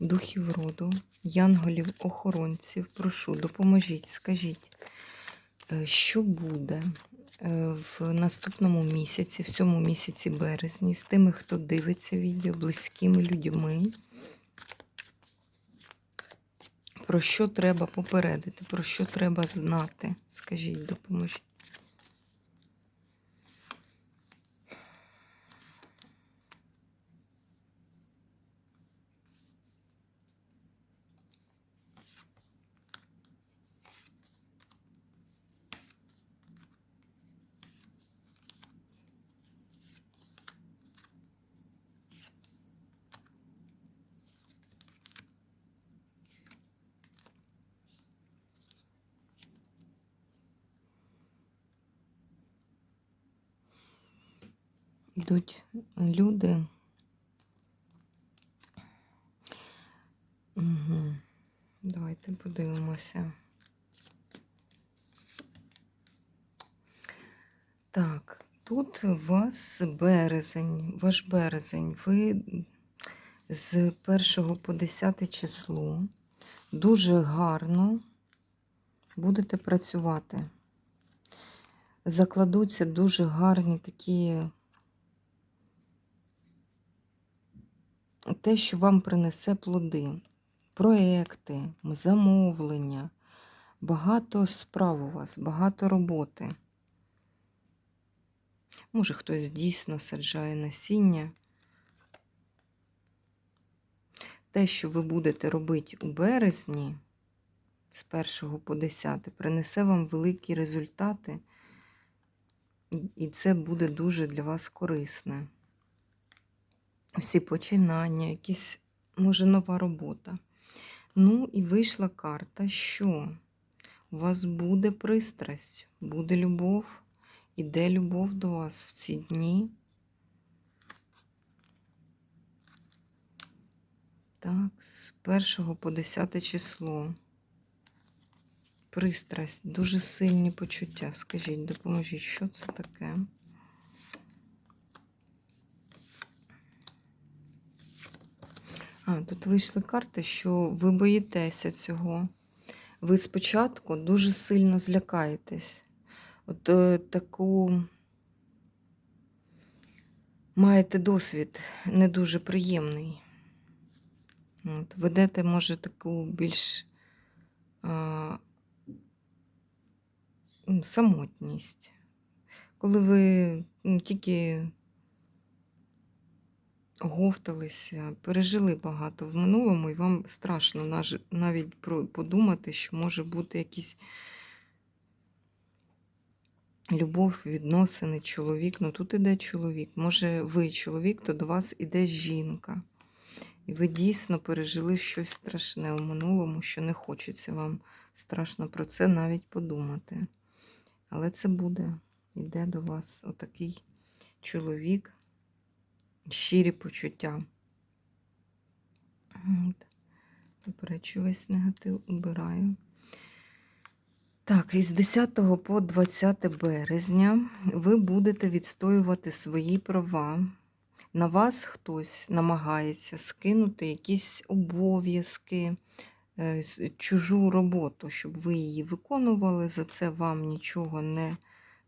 духів роду, янголів-охоронців, прошу, допоможіть, скажіть, е, що буде е, в наступному місяці, в цьому місяці березні, з тими, хто дивиться відео, близькими людьми. Про що треба попередити, про що треба знати? Скажіть, допоможіть. Йдуть люди. Угу. Давайте подивимося. Так, тут у вас березень, ваш березень. Ви з 1 по 10 число дуже гарно будете працювати. Закладуться дуже гарні такі. Те, що вам принесе плоди, проекти, замовлення, багато справ у вас, багато роботи. Може, хтось дійсно саджає насіння. Те, що ви будете робити у березні, з 1 по 10, принесе вам великі результати, і це буде дуже для вас корисне всі починання, якісь, може, нова робота. Ну, і вийшла карта, що у вас буде пристрасть, буде любов, іде любов до вас в ці дні. Так, з 1 по 10 число. Пристрасть, дуже сильні почуття. Скажіть, допоможіть, що це таке? А, тут вийшли карти, що ви боїтеся цього. Ви спочатку дуже сильно злякаєтесь. От е, таку маєте досвід не дуже приємний. От, Ведете, може, таку більш а, самотність. Коли ви тільки говталися, пережили багато в минулому, і вам страшно навіть подумати, що може бути якісь любов, відносини, чоловік. Ну тут іде чоловік. Може, ви чоловік, то до вас іде жінка. І ви дійсно пережили щось страшне у минулому, що не хочеться вам страшно про це навіть подумати. Але це буде, іде до вас отакий чоловік щирі почуття. Заперечу весь негатив убираю. Так, із 10 по 20 березня ви будете відстоювати свої права. На вас хтось намагається скинути якісь обов'язки, е, чужу роботу, щоб ви її виконували, за це вам нічого не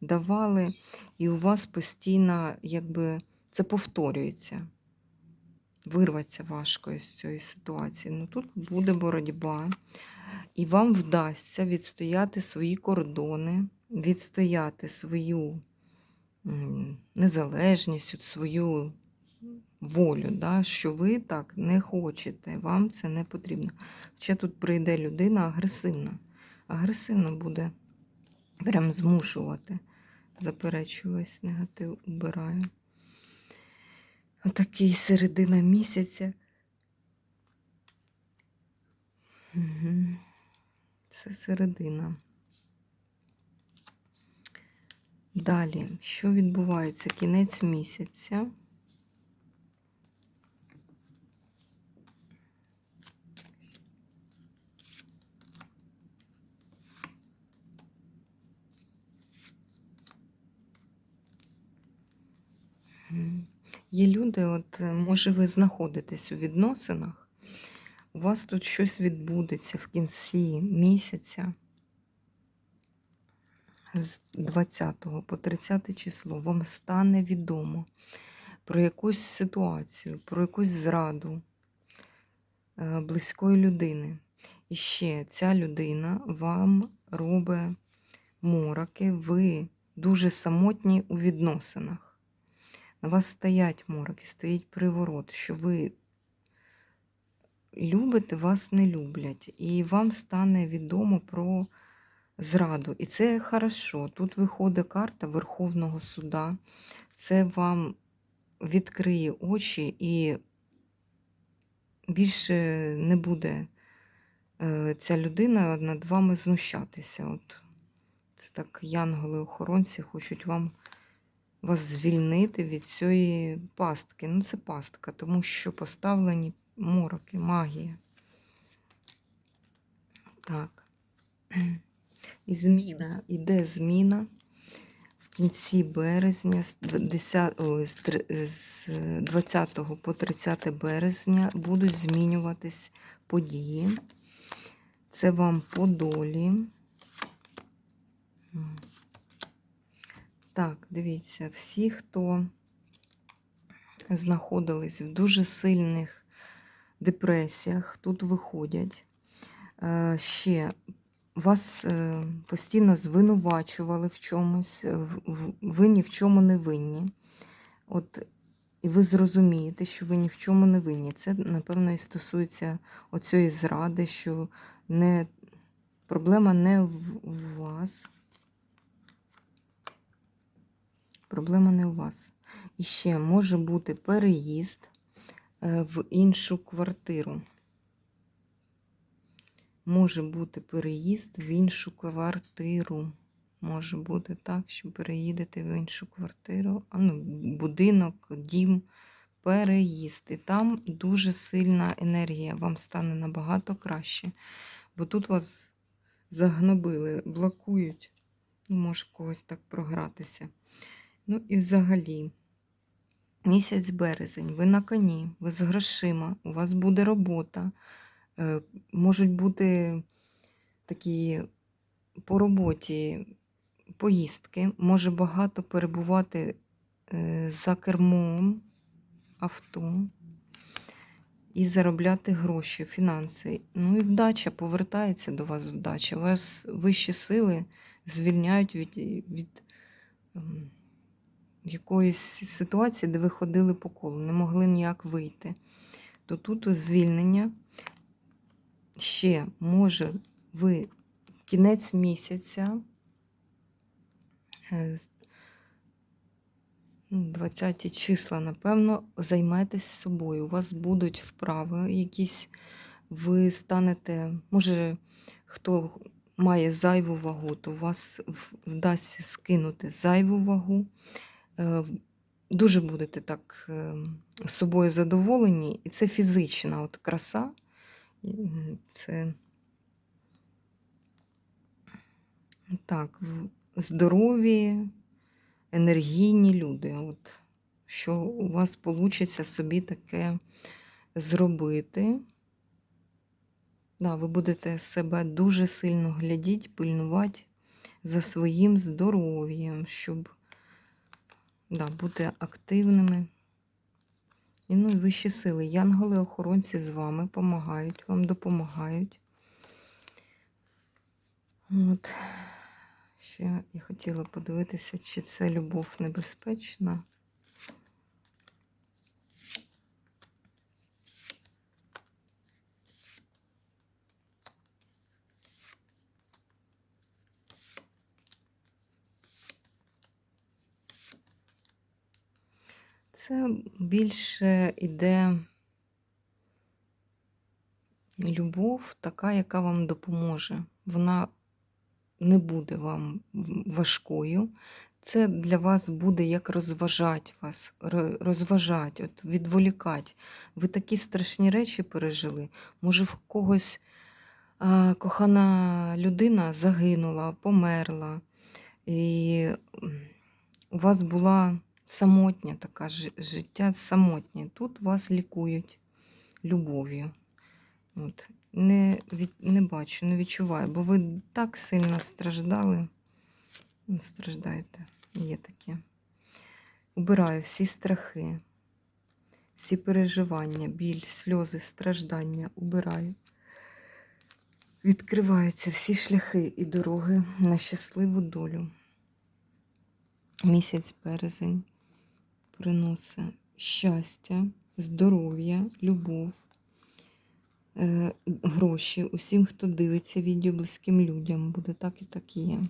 давали. І у вас постійно, якби це повторюється. Вирватися важко з цієї ситуації. Ну тут буде боротьба, і вам вдасться відстояти свої кордони, відстояти свою незалежність, свою волю, да, що ви так не хочете, вам це не потрібно. Ще тут прийде людина агресивна. Агресивно буде прям змушувати. Заперечую негатив, убираю. Отакий середина місяця. Це середина. Далі, що відбувається? Кінець місяця. Є люди, от е, може ви знаходитесь у відносинах, у вас тут щось відбудеться в кінці місяця з 20 по 30 число. Вам стане відомо про якусь ситуацію, про якусь зраду е, близької людини. І ще ця людина вам робить мороки, ви дуже самотні у відносинах. На вас стоять мороки, стоїть приворот, що ви любите, вас не люблять. І вам стане відомо про зраду. І це хорошо. Тут виходить карта Верховного суда. Це вам відкриє очі і більше не буде е, ця людина над вами знущатися. От це так янголи-охоронці хочуть вам вас звільнити від цієї пастки. Ну, це пастка, тому що поставлені мороки, магія. Так. І зміна. Іде зміна в кінці березня, з 10, ой, з 20 по 30 березня будуть змінюватись події. Це вам по долі. Так, дивіться, всі, хто знаходились в дуже сильних депресіях, тут виходять. Е, Ще вас е, постійно звинувачували в чомусь, е, ви ні в чому не винні. От, і ви зрозумієте, що ви ні в чому не винні. Це, напевно, і стосується оцієї зради, що не, проблема не в вас. Проблема не у вас. І ще може бути переїзд е, в іншу квартиру. Може бути переїзд в іншу квартиру. Може бути так, що переїдете в іншу квартиру, а ну, будинок, дім, переїзд. І там дуже сильна енергія, вам стане набагато краще. Бо тут вас загнобили, блокують. Ну, може когось так програтися. Ну і взагалі, місяць березень, ви на коні, ви з грошима, у вас буде робота. Е, Можуть бути такі по роботі поїздки, може багато перебувати е, за кермом авто і заробляти гроші, фінанси. Ну і вдача повертається до вас вдача. Вас вищі сили звільняють від, від ем, якоїсь ситуації, де ви ходили по колу, не могли ніяк вийти. То тут звільнення ще може ви кінець місяця, е, ну, 20 числа, напевно, займетесь собою. У вас будуть вправи якісь, ви станете, може, хто має зайву вагу, то у вас вдасться скинути зайву вагу. Е, Дуже будете так е, з собою задоволені, і це фізична от краса. Це так, здорові, енергійні люди. От, що у вас вийде собі таке зробити. Да, ви будете себе дуже сильно глядіти, пильнувати за своїм здоров'ям, щоб да, бути активними. І ну, і вищі сили. Янголи-охоронці з вами допомагають, вам допомагають. От. Ще я хотіла подивитися, чи це любов небезпечна. Це більше іде любов така, яка вам допоможе. Вона не буде вам важкою. Це для вас буде як розважати вас, розважати, от відволікати. Ви такі страшні речі пережили. Може, в когось а, кохана людина загинула, померла, і у вас була самотня така життя самотнє. Тут вас лікують любов'ю. От. Не, від, не бачу, не відчуваю, бо ви так сильно страждали. Ну, страждаєте, є таке. Убираю всі страхи, всі переживання, біль, сльози, страждання. Убираю. Відкриваються всі шляхи і дороги на щасливу долю. Місяць березень приносить щастя, здоров'я, любов, е, гроші усім, хто дивиться відео близьким людям. Буде так і так і є.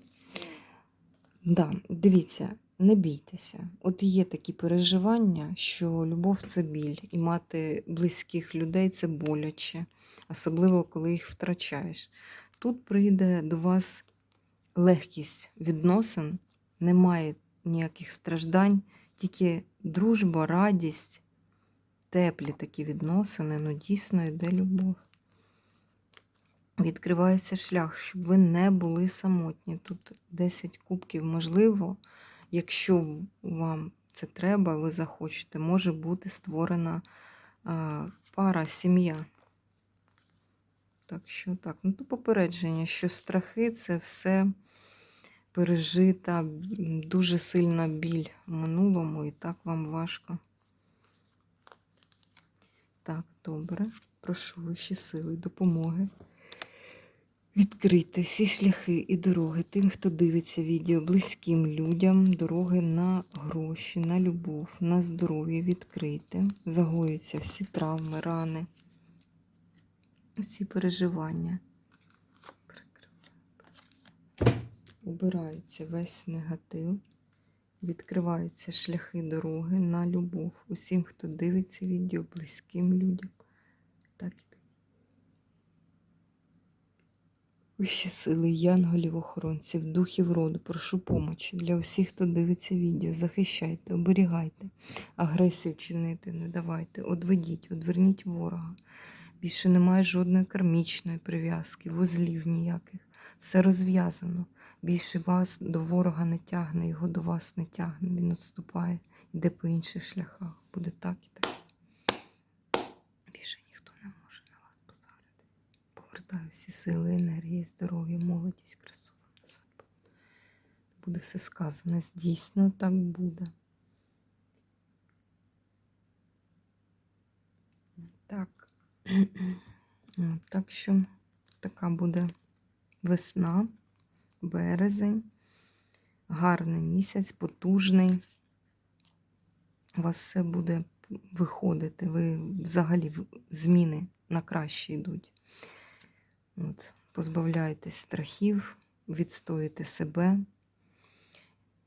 Да, дивіться, не бійтеся. От є такі переживання, що любов це біль, і мати близьких людей це боляче, особливо коли їх втрачаєш. Тут прийде до вас легкість відносин, немає ніяких страждань, тільки дружба, радість, теплі такі відносини, ну дійсно йде любов. Відкривається шлях, щоб ви не були самотні. Тут 10 кубків, можливо, якщо вам це треба, ви захочете, може бути створена а, пара, сім'я. Так що так, ну то попередження, що страхи це все пережита, дуже сильна біль в минулому, і так вам важко. Так, добре. Прошу вищі сили, допомоги. Відкрити всі шляхи і дороги тим, хто дивиться відео, близьким людям, дороги на гроші, на любов, на здоров'я відкрити. Загоюються всі травми, рани, усі переживання. Убирається весь негатив. Відкриваються шляхи дороги на любов. Усім, хто дивиться відео, близьким людям. Так Вищі сили, янголів, охоронців, духів роду, прошу помочі для усіх, хто дивиться відео. Захищайте, оберігайте, агресію чинити не давайте, одведіть, одверніть ворога. Більше немає жодної кармічної прив'язки, вузлів ніяких. Все розв'язано. Більше вас до ворога не тягне, його до вас не тягне. Він відступає, йде по інших шляхах. Буде так і так. Більше ніхто не може на вас позарити. Повертаю всі сили, енергії, здоров'я, молодість, красу назад. Буде все сказане. Дійсно так буде. Так. Так що така буде весна, березень, гарний місяць, потужний. У вас все буде виходити. Ви взагалі зміни на краще йдуть. От, позбавляєтесь страхів, відстоїте себе.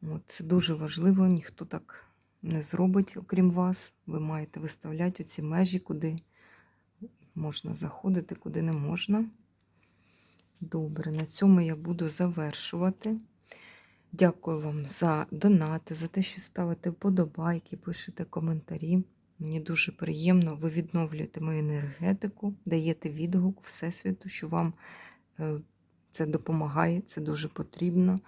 От, це дуже важливо, ніхто так не зробить, окрім вас. Ви маєте виставляти оці межі, куди можна заходити, куди не можна. Добре, на цьому я буду завершувати. Дякую вам за донати, за те, що ставите вподобайки, пишете коментарі. Мені дуже приємно, ви відновлюєте мою енергетику, даєте відгук Всесвіту, що вам е, це допомагає, це дуже потрібно.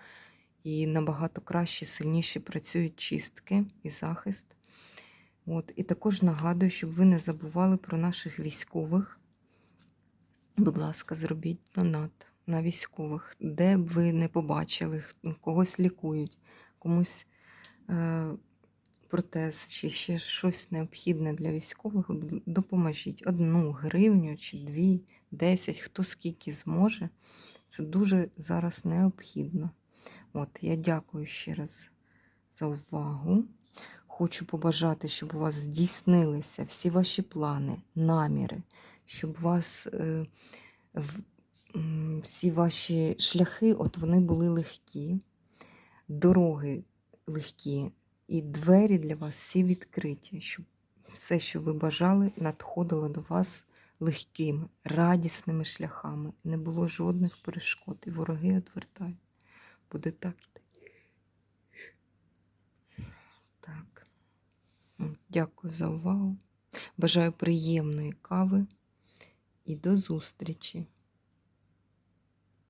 І набагато краще, сильніше працюють чистки і захист. От. І також нагадую, щоб ви не забували про наших військових. Будь ласка, зробіть донат на військових, де б ви не побачили, когось лікують, комусь е, протез чи ще щось необхідне для військових, допоможіть. Одну гривню чи дві, десять, хто скільки зможе. Це дуже зараз необхідно. От, я дякую ще раз за увагу. Хочу побажати, щоб у вас здійснилися всі ваші плани, наміри, щоб вас е, всі ваші шляхи, от вони були легкі, дороги легкі, і двері для вас всі відкриті, щоб все, що ви бажали, надходило до вас легкими, радісними шляхами. Не було жодних перешкод. І вороги відвертають. Буде так. Так. Дякую за увагу. Бажаю приємної кави і до зустрічі!